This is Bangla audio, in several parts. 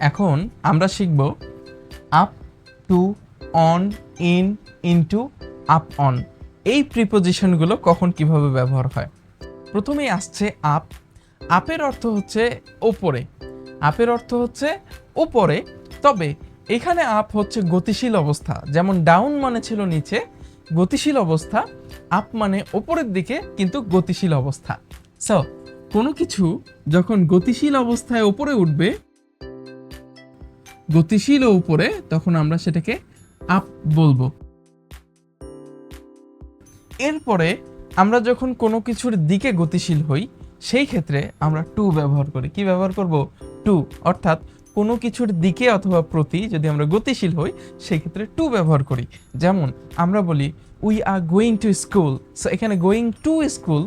এখন আমরা শিখব up to on in into up on এই প্রিপোজিশনগুলো কখন কীভাবে ব্যবহার হয়? প্রথমেই আসছে আপ আপের অর্থ হচ্ছে ওপরে। আপের অর্থ হচ্ছে ওপরে। তবে এখানে আপ হচ্ছে গতিশীল অবস্থা। যেমন ডাউন মানে ছিল নিচে, গতিশীল অবস্থা। আপ মানে ওপরের দিকে, কিন্তু গতিশীল অবস্থা। সো কোনো কিছু যখন গতিশীল অবস্থায় ওপরে উঠবে গতিশীল ও উপরে, তখন আমরা সেটাকে আপ বলব। এরপরে আমরা যখন কোনো কিছুর দিকে গতিশীল হই, সেই ক্ষেত্রে আমরা টু ব্যবহার করি। কি ব্যবহার করব? টু অর্থাৎ কোনো কিছুর দিকে অথবা প্রতি যদি আমরা গতিশীল হই, সেই ক্ষেত্রে টু ব্যবহার করি। যেমন আমরা বলি we are going to school so এখানে গোয়িং টু স্কুল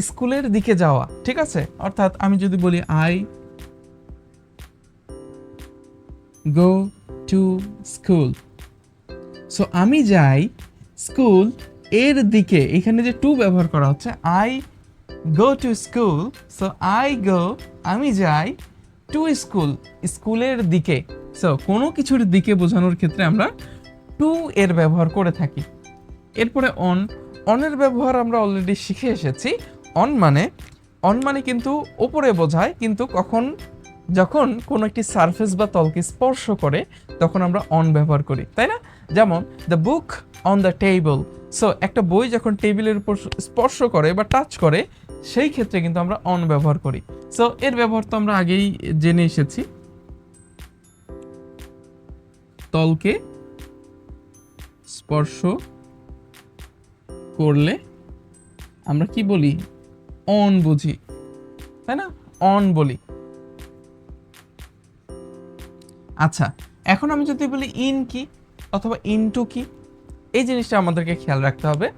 স্কুলের দিকে যাওয়া, ঠিক আছে? অর্থাৎ আমি যদি বলি I go to school so আমি যাই স্কুলের দিকে। এখানে যে টু ব্যবহার করা হচ্ছে I go to school so I go আমি যাই টু স্কুল স্কুলের দিকে। সো কোনো কিছুর দিকে বোঝানোর ক্ষেত্রে আমরা টু এর ব্যবহার করে থাকি। এরপরে অন অনের ব্যবহার আমরা অলরেডি শিখে এসেছি। অন মানে অন মানে কিন্তু ওপরে বোঝায়, কিন্তু কখন যখন কোনো একটি সারফেস বা তলকে স্পর্শ করে, তখন আমরা অন ব্যবহার করি, তাই না? যেমন the book on the table so একটা বই যখন টেবিলের উপর স্পর্শ করে বা টাচ করে, সেই ক্ষেত্রে কিন্তু আমরা অন ব্যবহার করি। সো এর ব্যবহার তো আমরা আগেই জেনে এসেছি। তলকে স্পর্শ করলে আমরা কি বলি? অন বুঝি, তাই না? অন বলি। আচ্ছা এখন আমি যদি বলি ইন কি অথবা ইনটু কি, এই জিনিসটা আমাদেরকে খেয়াল রাখতে হবে।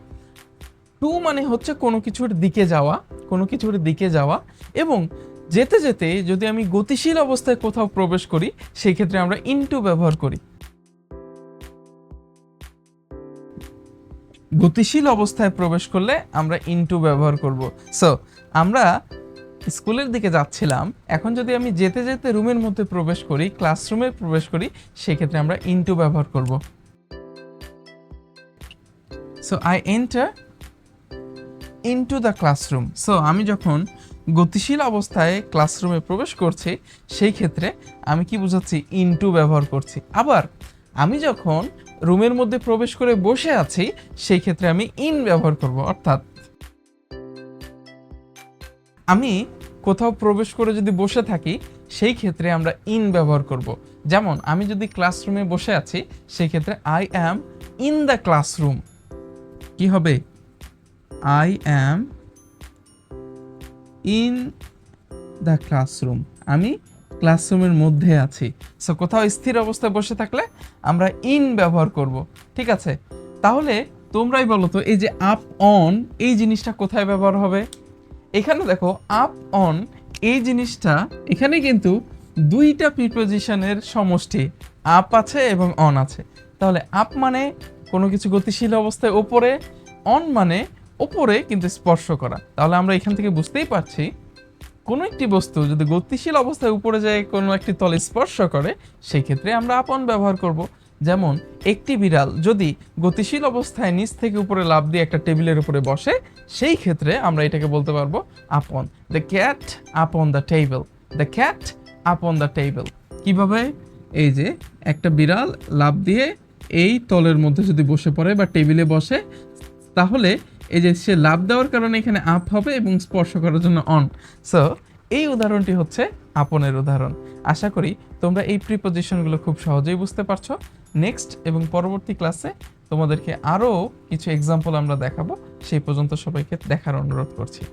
টু মানে হচ্ছে কোনো কিছুর দিকে যাওয়া, কোনো কিছুর দিকে যাওয়া এবং যেতে যেতে যদি আমি গতিশীল অবস্থায় কোথাও প্রবেশ করি সেই ক্ষেত্রে আমরা ইনটু ব্যবহার করি। গতিশীল অবস্থায় প্রবেশ করলে আমরা ইনটু ব্যবহার করব। সো আমরা স্কুলের দিকে যাচ্ছিলাম, এখন যদি আমি যেতে যেতে রুমের মধ্যে প্রবেশ করি, ক্লাসরুমে প্রবেশ করি, সেক্ষেত্রে আমরা ইনটু ব্যবহার করব। So I enter into the classroom so আমি যখন গতিশীল অবস্থায় ক্লাসরুমে প্রবেশ করছি, সেই ক্ষেত্রে আমি কি বোঝাচ্ছি? ইনটু ব্যবহার করছি। আবার, আমি যখন রুমের মধ্যে প্রবেশ করে বসে আছি, সেই ক্ষেত্রে আমি ইন ব্যবহার করব, অর্থাৎ আমি কোথাও প্রবেশ করে যদি বসে থাকি, সেই ক্ষেত্রে আমরা ইন ব্যবহার করব। যেমন, আমি যদি ক্লাসরুমে বসে আছি, সেই ক্ষেত্রে I am in the classroom কি হবে? I am in the classroom আমি ক্লাসরুমের মধ্যে আছি। সো কোথাও স্থির অবস্থায় বসে থাকলে আমরা ইন ব্যবহার করব। ঠিক আছে? তাহলে তোমরাই বলো তো, এই যে আপ অন এই জিনিসটা কোথায় ব্যবহার হবে? এখানে দেখো আপ অন এই জিনিসটা, এখানে কিন্তু দুইটা প্রিপোজিশনের সমষ্টি আপ আছে এবং অন আছে। তাহলে আপ মানে কোনো কিছু গতিশীল অবস্থায় ওপরে অন মানে ওপরে কিন্তু স্পর্শ করা। তাহলে আমরা এখান থেকে বুঝতেই পারছি, কোনো একটি বস্তু যদি গতিশীল অবস্থায় উপরে যায়, কোনো একটি তলে স্পর্শ করে সেই ক্ষেত্রে আমরা আপন ব্যবহার করব। যেমন, একটি বিড়াল যদি গতিশীল অবস্থায় নিচ থেকে উপরে লাভ দিয়ে একটা টেবিলের উপরে বসে, সেই ক্ষেত্রে আমরা এটাকে বলতে পারব upon. The cat upon the table the cat upon the table কীভাবে? এই যে, একটা বিড়াল লাভ দিয়ে এই তলের মধ্যে যদি বসে পড়ে বা টেবিলে বসে, তাহলে এই যে সে লাভ দেওয়ার কারণে এখানে আপ হবে এবং স্পর্শ করার জন্য অন সো এই উদাহরণটি হচ্ছে আপনের উদাহরণ। আশা করি তোমরা এই প্রিপোজিশনগুলো খুব সহজেই বুঝতে পারছ। নেক্সট এবং পরবর্তী ক্লাসে তোমাদেরকে আরও কিছু এক্সাম্পল আমরা দেখাবো। সেই পর্যন্ত সবাইকে দেখার অনুরোধ করছি।